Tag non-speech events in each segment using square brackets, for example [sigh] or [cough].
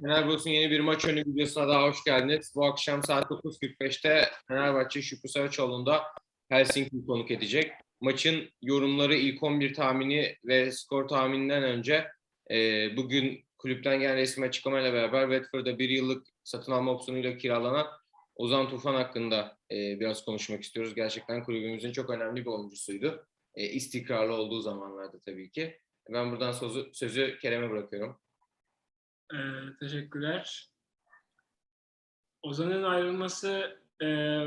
Fenerbahçe'nin yeni bir maç önü videosuna daha hoş geldiniz. Bu akşam saat 9.45'te Fenerbahçe Şükrü Saraçoğlu'nda Helsinki konuk edecek. Maçın yorumları, ilk 11 tahmini ve skor tahmininden önce e, bugün kulüpten gelen resmi açıklamayla beraber Watford'a bir yıllık satın alma opsiyonuyla kiralanan Ozan Tufan hakkında e, biraz konuşmak istiyoruz. Gerçekten kulübümüzün çok önemli bir oyuncusuydu. E, istikrarlı olduğu zamanlarda tabii ki. Ben buradan sözü, sözü Kerem'e bırakıyorum. Ee, teşekkürler. Ozan'ın ayrılması e,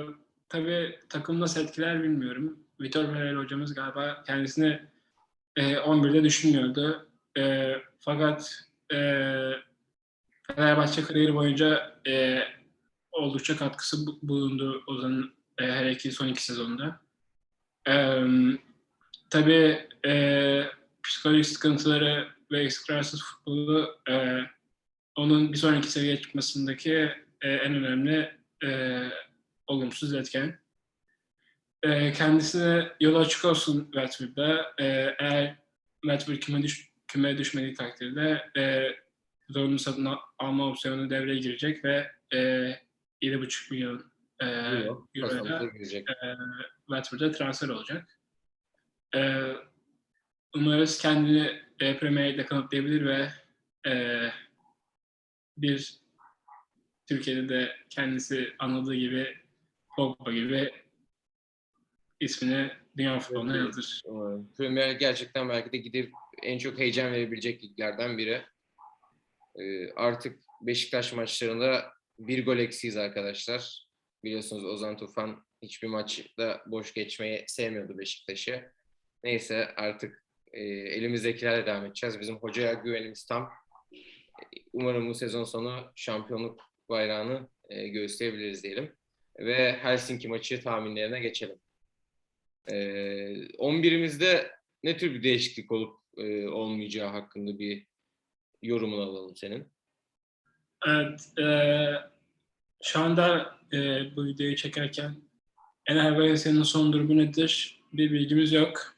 tabii takım nasıl etkiler bilmiyorum. Vitor Pereira hocamız galiba kendisini e, 11'de düşünmüyordu. E, fakat e, Fenerbahçe kariyeri boyunca e, oldukça katkısı bu- bulundu Ozan'ın e, her iki son iki sezonda. E, tabii e, psikolojik sıkıntıları ve istikrarsız futbolu e, onun bir sonraki seviyeye çıkmasındaki e, en önemli e, olumsuz etken. E, kendisine yolu açık olsun Watford'da. E, eğer Watford küme, düş, küme düşmediği takdirde e, zorunlu satın al- alma opsiyonu devreye girecek ve e, 7,5 milyon e, Euro, euroya girecek. e, Watford'a transfer olacak. E, umarız kendini e, Premier League'de kanıtlayabilir ve e, bir Türkiye'de de kendisi anladığı gibi Pogba gibi ismini dünya futboluna. Umarım. Premier Lig gerçekten belki de gidip en çok heyecan verebilecek liglerden biri. Ee, artık Beşiktaş maçlarında bir gol eksiyiz arkadaşlar. Biliyorsunuz Ozan Tufan hiçbir maçta boş geçmeyi sevmiyordu Beşiktaş'ı. Neyse artık e, elimizdekilerle devam edeceğiz. Bizim hocaya güvenimiz tam. Umarım bu sezon sonu şampiyonluk bayrağını e, göğüsleyebiliriz diyelim. Ve Helsinki maçı tahminlerine geçelim. Ee, 11'imizde ne tür bir değişiklik olup e, olmayacağı hakkında bir yorumunu alalım senin. Evet, e, şu anda e, bu videoyu çekerken Ener Valencia'nın son durumu nedir? Bir bilgimiz yok.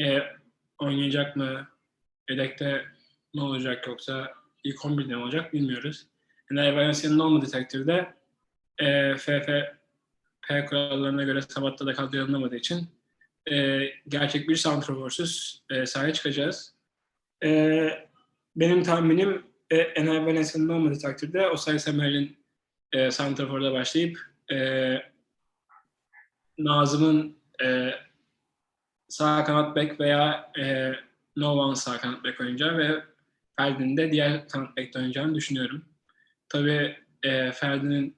E, oynayacak mı? Yedekte ne olacak yoksa ilk 11'de ne olacak bilmiyoruz. Ener Valencia'nın olmadığı takdirde e, FFP kurallarına göre Sabat'ta da kadroya alınamadığı için e, gerçek bir santroforsuz e, sahaya çıkacağız. E, benim tahminim e, Ener Valencia'nın olmadığı takdirde Osay Samuel'in e, Santrafor'da başlayıp e, Nazım'ın e, sağ kanat bek veya e, Novan sağ kanat bek oynayacağı ve Ferdi'nin de diğer kanat bekte oynayacağını düşünüyorum. Tabii e, Ferdi'nin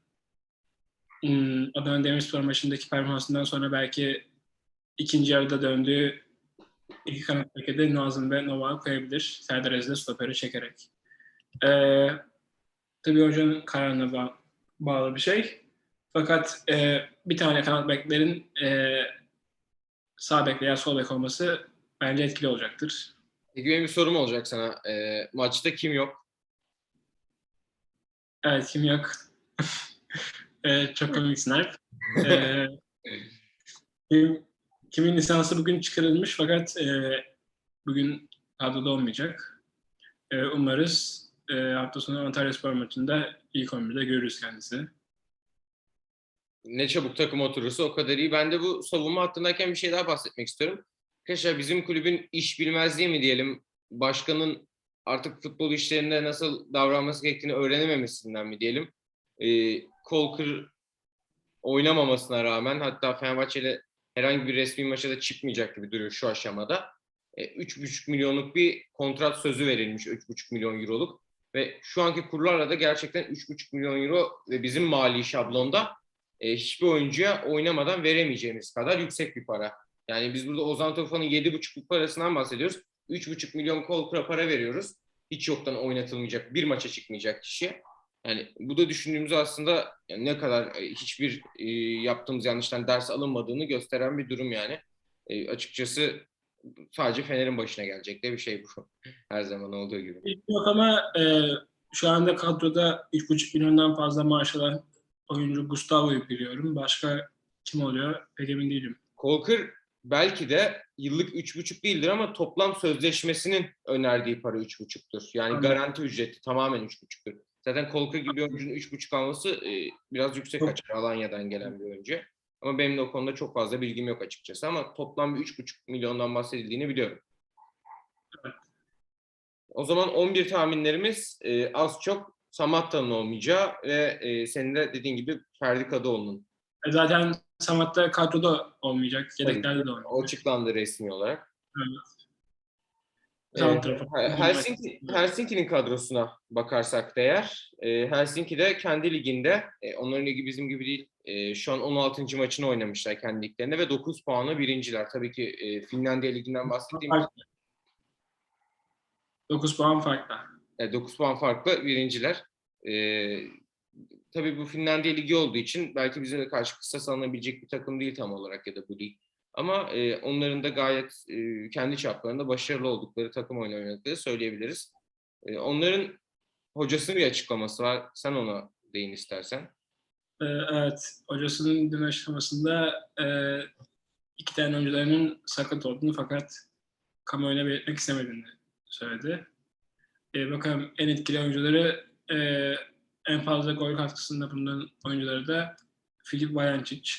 hmm, Adana Demirspor maçındaki performansından sonra belki ikinci yarıda döndüğü iki kanat beke de Nazım ve Novak'ı koyabilir. Serdar Aziz'de stoperi çekerek. Ee, tabii hocanın kararına ba- bağlı bir şey. Fakat e, bir tane kanat beklerin e, sağ bek veya sol bek olması bence etkili olacaktır. Benim bir sorum olacak sana. Ee, maçta kim yok? Evet kim yok? [laughs] e, çok komik snipe. E, [laughs] kim, kimin lisansı bugün çıkarılmış fakat e, bugün kadroda olmayacak. E, umarız e, hafta sonu Antalya Spor maçında ilk 11'de görürüz kendisini. Ne çabuk takım oturursa o kadar iyi. Ben de bu savunma hattındayken bir şey daha bahsetmek istiyorum. Arkadaşlar bizim kulübün iş bilmezliği mi diyelim, başkanın artık futbol işlerinde nasıl davranması gerektiğini öğrenememesinden mi diyelim. Ee, Kolkır oynamamasına rağmen hatta Fenerbahçe'yle herhangi bir resmi maça da çıkmayacak gibi duruyor şu aşamada. E, 3,5 milyonluk bir kontrat sözü verilmiş 3,5 milyon euroluk ve şu anki kurlarla da gerçekten 3,5 milyon euro ve bizim mali şablonda e, hiçbir oyuncuya oynamadan veremeyeceğimiz kadar yüksek bir para. Yani biz burada Ozan Tufan'ın 7,5'luk parasından bahsediyoruz. 3,5 milyon kol kura para veriyoruz. Hiç yoktan oynatılmayacak, bir maça çıkmayacak kişi. Yani bu da düşündüğümüz aslında yani ne kadar e, hiçbir e, yaptığımız yanlıştan ders alınmadığını gösteren bir durum yani. E, açıkçası sadece Fener'in başına gelecek de bir şey bu. [laughs] Her zaman olduğu gibi. Yok ama e, şu anda kadroda 3,5 milyondan fazla maaş alan oyuncu Gustavo'yu biliyorum. Başka kim oluyor pek emin değilim. Kolkır belki de yıllık 3,5 değildir ama toplam sözleşmesinin önerdiği para 3,5'tur. Yani Anladım. garanti ücreti tamamen 3,5'tur. Zaten Kolka gibi oyuncunun 3,5 alması e, biraz yüksek kaçar Alanya'dan gelen bir oyuncu. Ama benim de o konuda çok fazla bilgim yok açıkçası ama toplam bir 3,5 milyondan bahsedildiğini biliyorum. O zaman 11 tahminlerimiz e, az çok Samatta'nın olmayacağı ve e, senin de dediğin gibi Ferdi Kadıoğlu'nun E, Zaten Samat'ta kadroda olmayacak, yedeklerde de olmayacak. o açıklandı resmi olarak. Ee, Santrafor. Hel- Helsinki, Helsinki'nin kadrosuna bakarsak da eğer, e, Helsinki de kendi liginde, e, onların ligi bizim gibi değil, e, şu an 16. maçını oynamışlar kendi liglerinde ve 9 puanla birinciler. Tabii ki e, Finlandiya liginden bahsettiğim Farklı. 9 puan farkla. e, 9 puan farklı birinciler. E, tabii bu Finlandiya ligi olduğu için belki bize de karşı kısa alınabilecek bir takım değil tam olarak ya da bu lig. Ama e, onların da gayet e, kendi çaplarında başarılı oldukları takım oyunu söyleyebiliriz. E, onların hocasının bir açıklaması var. Sen ona değin istersen. Ee, evet, hocasının dün açıklamasında e, iki tane oyuncularının sakat olduğunu fakat kamuoyuna belirtmek istemediğini söyledi. E, bakalım en etkili oyuncuları e, en fazla gol katkısında bulunan oyuncuları da Filip Vajancic,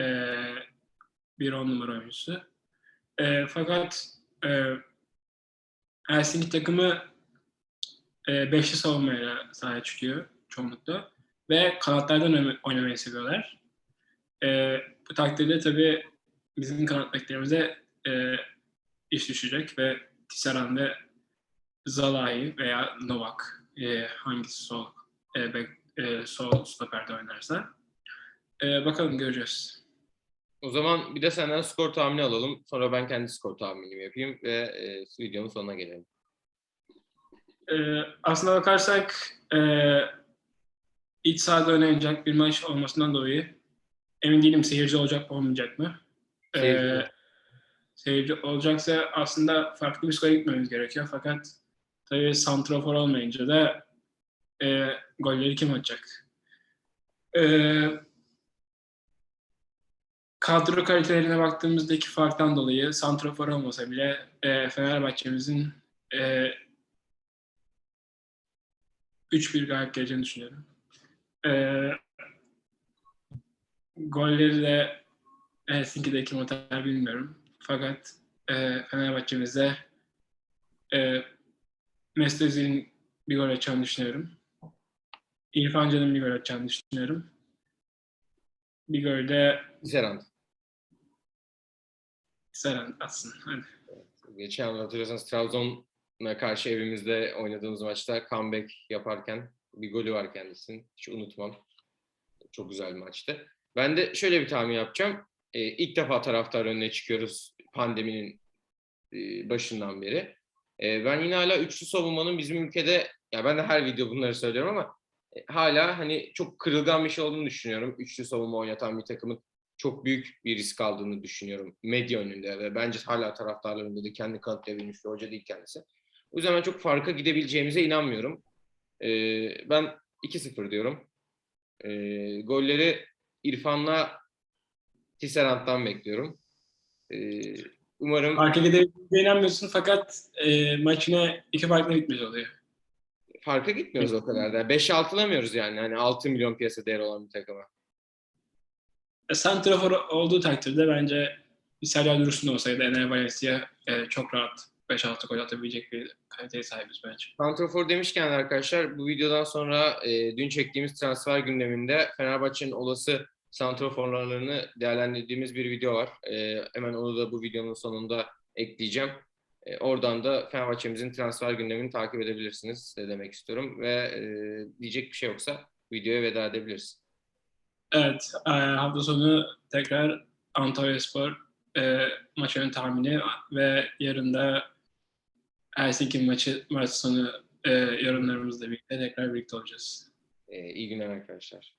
e, bir on numara oyuncusu. E, fakat e, Helsinki takımı e, beşli savunmayla sahaya çıkıyor çoğunlukla ve kanatlardan oynama- oynamayı seviyorlar. Ee, bu takdirde tabii bizim kanat beklerimize e, iş düşecek ve Tisserand ve Zalai veya Novak e, hangisi sol e, bek, e, sol stoperde oynarsa. E, bakalım göreceğiz. O zaman bir de senden skor tahmini alalım. Sonra ben kendi skor tahminimi yapayım ve e, videonun sonuna gelelim. E, aslına bakarsak e, iç sahada oynanacak bir maç olmasından dolayı emin değilim seyirci olacak mı olmayacak mı? E, Seyirci. seyirci olacaksa aslında farklı bir skora gitmemiz gerekiyor. Fakat tabii santrafor olmayınca da e, golleri kim atacak? E, kadro kalitelerine baktığımızdaki farktan dolayı santrafor olmasa bile e, Fenerbahçe'mizin e, 3-1 galip geleceğini düşünüyorum. E, golleri de Helsinki'de kim atar bilmiyorum. Fakat e, Fenerbahçe'mizde e, Mesut'un bir gol atacağını düşünüyorum. İrfan Can'ın bir gol atacağını düşünüyorum. Bir gol de Serand. Seren atsın. Hadi. Geçen yıl hatırlıyorsanız Trabzon'a karşı evimizde oynadığımız maçta comeback yaparken bir golü var kendisinin. Hiç unutmam. Çok güzel bir maçtı. Ben de şöyle bir tahmin yapacağım. Ee, ilk defa taraftar önüne çıkıyoruz pandeminin e, başından beri. Ee, ben yine hala üçlü savunmanın bizim ülkede, ya ben de her video bunları söylüyorum ama e, hala hani çok kırılgan bir şey olduğunu düşünüyorum. Üçlü savunma oynatan bir takımın çok büyük bir risk aldığını düşünüyorum medya önünde ve bence hala taraftarlar önünde de kendi kanıtlayabilmiş bir hoca değil kendisi. O yüzden ben çok farka gidebileceğimize inanmıyorum. Ee, ben 2-0 diyorum. Ee, golleri İrfan'la Tisserand'dan bekliyorum. Ee, umarım Farka gidebileceğine inanmıyorsun fakat e, maçına iki farklı bitmiş oluyor. Farka gitmiyoruz o kadar da. 5-6'lamıyoruz yani. Hani 6 milyon piyasa değeri olan bir takıma. E, Santrafor olduğu takdirde bence bir Serdar Dursun olsaydı Ener Valencia e, çok rahat 5-6 gol atabilecek bir kaliteye sahibiz bence. Santrofor demişken arkadaşlar bu videodan sonra e, dün çektiğimiz transfer gündeminde Fenerbahçe'nin olası santroforlarını değerlendirdiğimiz bir video var. E, hemen onu da bu videonun sonunda ekleyeceğim. E, oradan da Fenerbahçe'mizin transfer gündemini takip edebilirsiniz de demek istiyorum. Ve e, diyecek bir şey yoksa videoya veda edebiliriz. Evet, e, hafta sonu tekrar Antalyaspor e, maç ön tahmini ve yarın da Helsinki maçı maç sonu e, yorumlarımızla birlikte tekrar birlikte olacağız. E, iyi günler arkadaşlar.